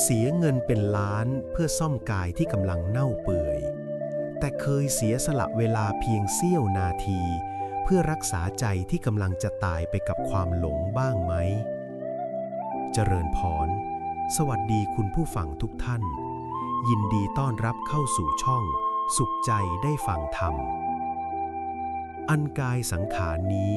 เสียเงินเป็นล้านเพื่อซ่อมกายที่กำลังเน่าเปื่อย แต่เคยเสียสละเวลาเพียงเสี้ยวนาที เพื่อรักษาใจที่กำลังจะตายไปกับความหลงบ้างไหม เจริญพร สวัสดีคุณผู้ฟังทุกท่าน ยินดีต้อนรับเข้าสู่ช่อง สุขใจได้ฟังธรรม อันกายสังขารนี้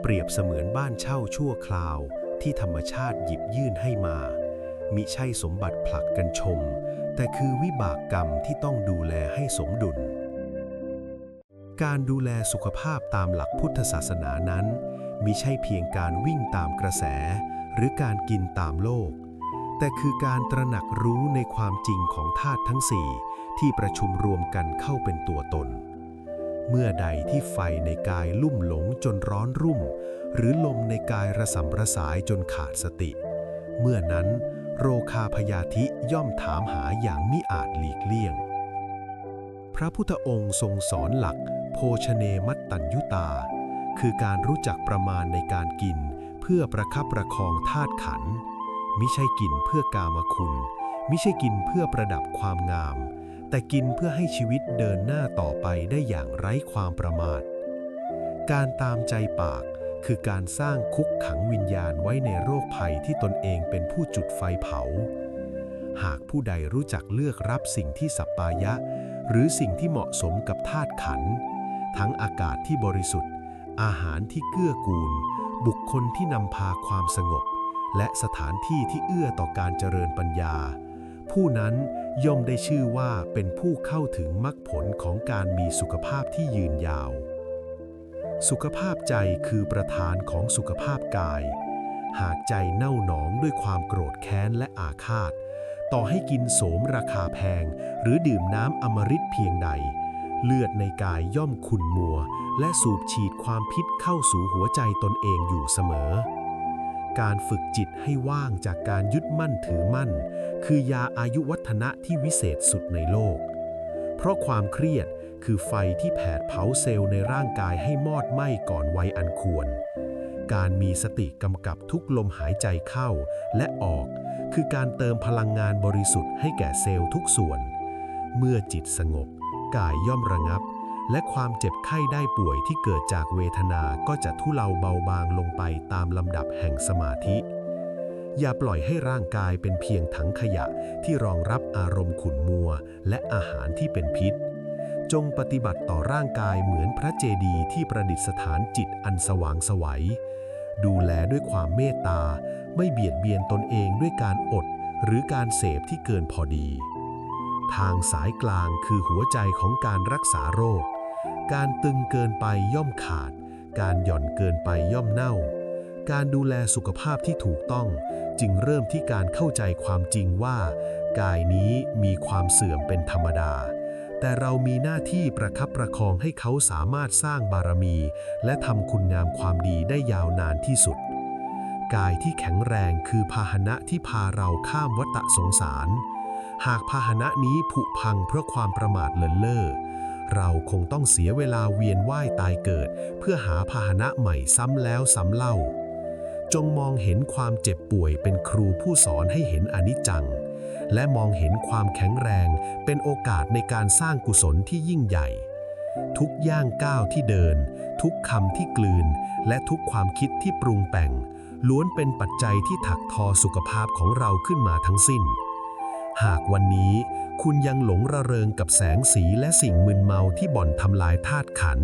เปรียบเสมือนบ้านเช่าชั่วคราวที่ธรรมชาติหยิบยื่นให้มา มิใช่สมบัติผลักกันชม แต่คือวิบากกรรมที่ต้องดูแลให้สมดุล การดูแลสุขภาพตามหลักพุทธศาสนานั้นมิใช่เพียงการวิ่งตามกระแส หรือการกินตามโลก แต่คือการตระหนักรู้ในความจริงของธาตุทั้งสี่ที่ประชุมรวมกันเข้าเป็นตัวตน เมื่อใดที่ไฟในกายลุ่มหลงจนร้อนรุ่ม หรือลมในกายระสำระสายจนขาดสติ เมื่อนั้น โรคาพยาธิย่อมถามหาอย่างมิอาจหลีกเลี่ยง พระพุทธองค์ทรงสอนหลัก โภชเนมัตตัญยุตา คือการรู้จักประมาณในการกิน เพื่อประคับประคองธาตุขัน มิใช่กินเพื่อกามคุณมิใช่กินเพื่อประดับความงาม แต่กินเพื่อให้ชีวิตเดินหน้าต่อไปได้อย่างไร้ความประมาท การตามใจปาก คือการสร้างคุกขังวิญญาณไว้ในโรคภัยที่ตนเองเป็นผู้จุดไฟเผา หากผู้ใดรู้จักเลือกรับสิ่งที่สัปปายะ หรือสิ่งที่เหมาะสมกับธาตุขัน ทั้งอากาศที่บริสุทธิ์ อาหารที่เกื้อกูล บุคคลที่นำพาความสงบ และสถานที่ที่เอื้อต่อการเจริญปัญญา ผู้นั้นย่อมได้ชื่อว่าเป็นผู้เข้าถึงมรรคผลของการมีสุขภาพที่ยืนยาว สุขภาพใจคือประธานของสุขภาพกาย หากใจเน่าหนองด้วยความโกรธแค้นและอาฆาต ต่อให้กินโสมราคาแพง หรือดื่มน้ำอมฤตเพียงใด เลือดในกายย่อมขุ่นมัว และสูบฉีดความพิษเข้าสู่หัวใจตนเองอยู่เสมอ การฝึกจิตให้ว่างจากการยึดมั่นถือมั่น คือยาอายุวัฒนะที่วิเศษสุดในโลก เพราะความเครียด คือไฟที่แผดเผาเซลล์ในร่างกายให้มอดไหม้ก่อนวัยอันควร การมีสติกำกับทุกลมหายใจเข้าและออก คือการเติมพลังงานบริสุทธิ์ให้แก่เซลล์ทุกส่วน เมื่อจิตสงบ กายย่อมระงับ และความเจ็บไข้ได้ป่วยที่เกิดจากเวทนาก็จะทุเลาเบาบางลงไปตามลำดับแห่งสมาธิอย่าปล่อยให้ร่างกายเป็นเพียงถังขยะที่รองรับอารมณ์ขุ่นมัว และอาหารที่เป็นพิษ จงปฏิบัติต่อร่างกายเหมือนพระเจดีย์ที่ประดิษฐานจิตอันสว่างสวัย ดูแลด้วยความเมตตา ไม่เบียดเบียนตนเองด้วยการอดหรือการเสพที่เกินพอดี ทางสายกลางคือหัวใจของการรักษาโรค การตึงเกินไปย่อมขาด การหย่อนเกินไปย่อมเน่า การดูแลสุขภาพที่ถูกต้องจึงเริ่มที่การเข้าใจความจริงว่า กายนี้มีความเสื่อมเป็นธรรมดา แต่เรามีหน้าที่ประคับประคองให้เขาสามารถสร้างบารมี และทำคุณงามความดีได้ยาวนานที่สุด กายที่แข็งแรงคือพาหนะที่พาเราข้ามวัฏสงสาร หากพาหนะนี้ผุพังเพราะความประมาทเลินเล่อเราคงต้องเสียเวลาเวียนว่ายตายเกิด เพื่อหาพาหนะใหม่ซ้ำแล้วซ้ำเล่า จงมองเห็นความเจ็บป่วยเป็นครูผู้สอนให้เห็นอนิจจัง และมองเห็นความแข็งแรง เป็นโอกาสในการสร้างกุศลที่ยิ่งใหญ่ ทุกย่างก้าวที่เดิน ทุกคำที่กลืน และทุกความคิดที่ปรุงแต่ง ล้วนเป็นปัจจัยที่ถักทอสุขภาพของเราขึ้นมาทั้งสิ้น หากวันนี้คุณยังหลงระเริงกับแสงสีและสิ่งมึนเมาที่บ่อนทำลายธาตุขัน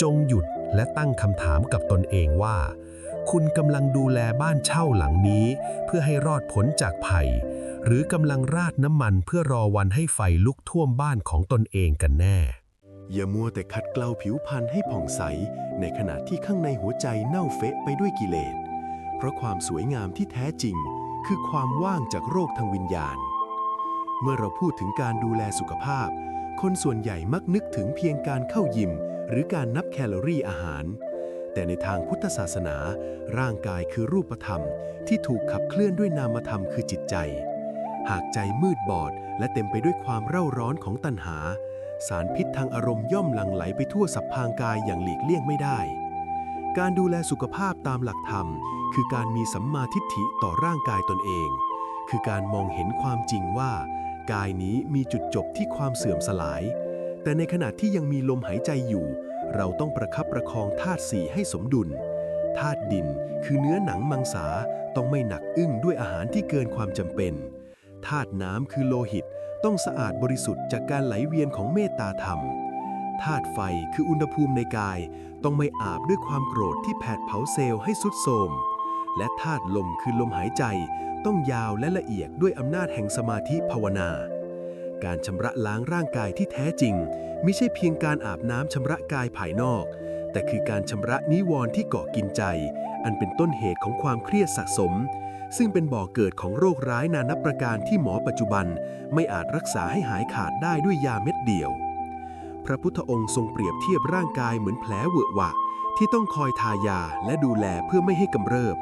จงหยุดและตั้งคำถามกับตนเองว่า คุณกำลังดูแลบ้านเช่าหลังนี้ เพื่อให้รอดพ้นจากภัย หรือกำลังราดน้ำมันเพื่อรอวันให้ไฟลุกท่วมบ้านของตนเองกันแน่ อย่ามัวแต่ขัดเกลาผิวพรรณให้ผ่องใส ในขณะที่ข้างในหัวใจเน่าเฟะไปด้วยกิเลส เพราะความสวยงามที่แท้จริง คือความว่างจากโรคทางวิญญาณ เมื่อเราพูดถึงการดูแลสุขภาพ คนส่วนใหญ่มักนึกถึงเพียงการเข้ายิม หรือการนับแคลอรี่อาหารแต่ในทางพุทธศาสนา ร่างกายคือรูปธรรม ที่ถูกขับเคลื่อนด้วยนามธรรมคือจิตใจ หากใจมืดบอด และเต็มไปด้วยความเร่าร้อนของตัณหา สารพิษทางอารมณ์ย่อมหลั่งไหลไปทั่วสัพพางกายอย่างหลีกเลี่ยงไม่ได้ การดูแลสุขภาพตามหลักธรรม คือการมีสัมมาทิฏฐิต่อร่างกายตนเอง คือการมองเห็นความจริงว่า กายนี้มีจุดจบที่ความเสื่อมสลาย แต่ในขณะที่ยังมีลมหายใจอยู่ เราต้องประคับประคองธาตุสี่ให้สมดุลธาตุดินคือเนื้อหนังมังสาต้องไม่หนักอึ้งด้วยอาหารที่เกินความจำเป็น ธาตุน้ำคือโลหิต ต้องสะอาดบริสุทธิ์จากการไหลเวียนของเมตตาธรรมธาตุไฟคืออุณหภูมิในกาย ต้องไม่อาบด้วยความโกรธที่แผดเผาเซลล์ให้สุดโทมและธาตุลมคือลมหายใจ ต้องยาวและละเอียดด้วยอำนาจแห่งสมาธิภาวนา การชำระล้างร่างกายที่แท้จริง ไม่ใช่เพียงการอาบน้ำชำระกายภายนอก แต่คือการชำระนิวรณ์ที่เกาะกินใจ อันเป็นต้นเหตุของความเครียดสะสม ซึ่งเป็นบ่อเกิดของโรคร้ายนานับประการที่หมอปัจจุบันไม่อาจรักษาให้หายขาดได้ด้วยยาเม็ดเดียว พระพุทธองค์ทรงเปรียบเทียบร่างกายเหมือนแผลเวอะหวะ ที่ต้องคอยทายาและดูแลเพื่อไม่ให้กำเริบ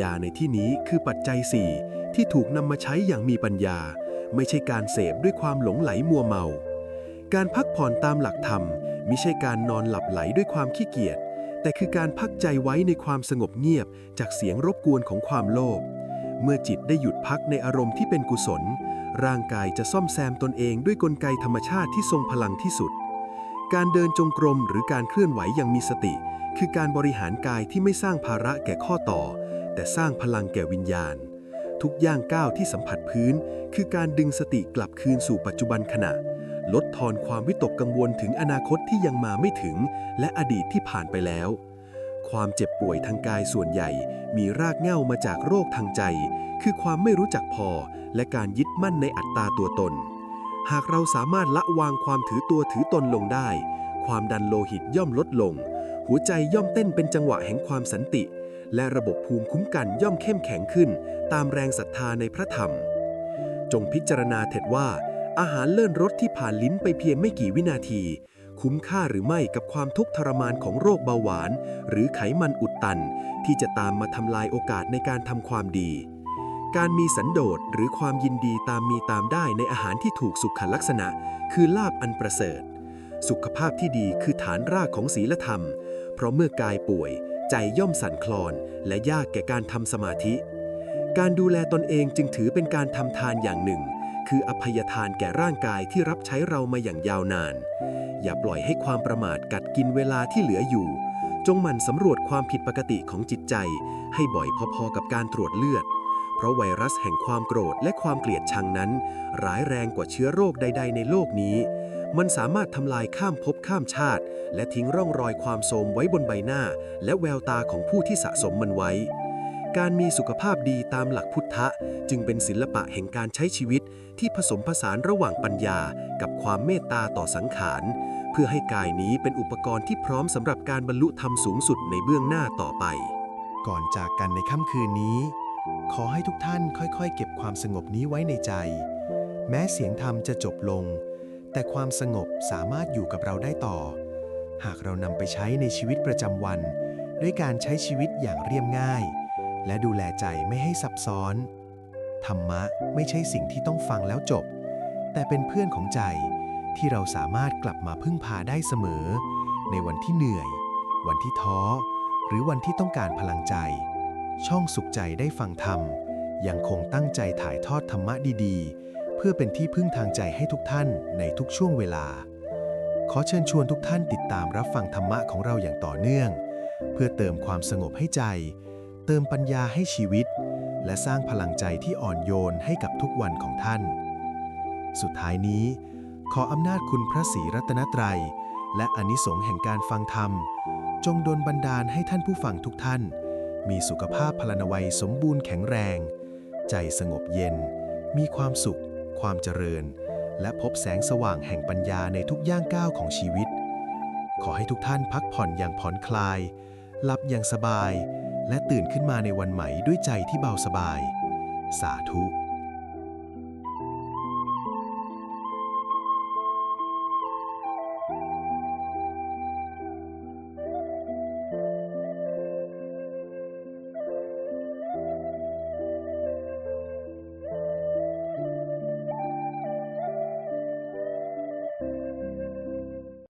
ยาในที่นี้คือปัจจัยสี่ที่ถูกนำมาใช้อย่างมีปัญญา ไม่ใช่การเสพด้วยความหลงไหลมัวเมา การพักผ่อนตามหลักธรรมมิใช่การนอนหลับไหลด้วยความขี้เกียจ แต่คือการพักใจไว้ในความสงบเงียบจากเสียงรบกวนของความโลภ เมื่อจิตได้หยุดพักในอารมณ์ที่เป็นกุศล ร่างกายจะซ่อมแซมตนเองด้วยกลไกธรรมชาติที่ทรงพลังที่สุด การเดินจงกรมหรือการเคลื่อนไหวอย่างมีสติ คือการบริหารกายที่ไม่สร้างภาระแก่ข้อต่อ แต่สร้างพลังแก่วิญญาณ ทุกย่างก้าวที่สัมผัสพื้น คือการดึงสติกลับคืนสู่ปัจจุบันขณะ ลดทอนความวิตกกังวลถึงอนาคตที่ยังมาไม่ถึง และอดีตที่ผ่านไปแล้ว ความเจ็บป่วยทางกายส่วนใหญ่ มีรากเหง้ามาจากโรคทางใจ คือความไม่รู้จักพอ และการยึดมั่นในอัตตาตัวตน หากเราสามารถละวางความถือตัวถือตนลงได้ ความดันโลหิตย่อมลดลง หัวใจย่อมเต้นเป็นจังหวะแห่งความสันติ และระบบภูมิคุ้มกันย่อมเข้มแข็งขึ้น ตามแรงศรัทธาในพระธรรมจงพิจารณาเถิดว่า อาหารเลื่อนรสที่ผ่านลิ้นไปเพียงไม่กี่วินาที คุ้มค่าหรือไม่กับความทุกข์ทรมานของโรคเบาหวาน หรือไขมันอุดตัน ที่จะตามมาทำลายโอกาสในการทำความดี การมีสันโดษหรือความยินดีตามมีตามได้ในอาหารที่ถูกสุขลักษณะ คือลาบอันประเสริฐ สุขภาพที่ดีคือฐานรากของศีลธรรม เพราะเมื่อกายป่วย ใจย่อมสั่นคลอน และยากแก่การทำสมาธิ การดูแลตนเองจึงถือเป็นการทำทานอย่างหนึ่ง คืออภัยทานแก่ร่างกายที่รับใช้เรามาอย่างยาวนาน อย่าปล่อยให้ความประมาทกัดกินเวลาที่เหลืออยู่ จงหมั่นสำรวจความผิดปกติของจิตใจ ให้บ่อยพอๆกับการตรวจเลือด เพราะไวรัสแห่งความโกรธและความเกลียดชังนั้น ร้ายแรงกว่าเชื้อโรคใด ๆ ในโลกนี้ มันสามารถทำลายข้ามภพข้ามชาติ และทิ้งร่องรอยความโทรมไว้บนใบหน้า และแววตาของผู้ที่สะสมมันไว้ การมีสุขภาพดีตามหลักพุทธะ จึงเป็นศิลปะแห่งการใช้ชีวิตที่ผสมผสานระหว่างปัญญากับความเมตตาต่อสังขาร เพื่อให้กายนี้เป็นอุปกรณ์ที่พร้อมสำหรับการบรรลุธรรมสูงสุดในเบื้องหน้าต่อไป ก่อนจากกันในค่ำคืนนี้ ขอให้ทุกท่านค่อยๆ เก็บความสงบนี้ไว้ในใจ แม้เสียงธรรมจะจบลง แต่ความสงบสามารถอยู่กับเราได้ต่อ หากเรานำไปใช้ในชีวิตประจำวัน ด้วยการใช้ชีวิตอย่างเรียบง่าย และดูแลใจไม่ให้ซับซ้อน ธรรมะไม่ใช่สิ่งที่ต้องฟังแล้วจบ แต่เป็นเพื่อนของใจที่เราสามารถกลับมาพึ่งพาได้เสมอ ในวันที่เหนื่อย วันที่ท้อ หรือวันที่ต้องการพลังใจ ช่องสุขใจได้ฟังธรรม ยังคงตั้งใจถ่ายทอดธรรมะดีๆ เพื่อเป็นที่พึ่งทางใจให้ทุกท่านในทุกช่วงเวลา ขอเชิญชวนทุกท่านติดตามรับฟังธรรมะของเราอย่างต่อเนื่อง เพื่อเติมความสงบให้ใจ เติมปัญญาให้ชีวิต และสร้างพลังใจที่อ่อนโยนให้กับทุกวันของท่าน สุดท้ายนี้ ขออำนาจคุณพระศรีรัตนตรัย และอนิสงส์แห่งการฟังธรรม จงดลบันดาลให้ท่านผู้ฟังทุกท่าน มีสุขภาพพลานวัยสมบูรณ์แข็งแรง ใจสงบเย็น มีความสุข ความเจริญ และพบแสงสว่างแห่งปัญญาในทุกย่างก้าวของชีวิต ขอให้ทุกท่านพักผ่อนอย่างผ่อนคลาย หลับอย่างสบาย และตื่นขึ้นมาในวันใหม่ด้วยใจที่เบาสบาย สาธุ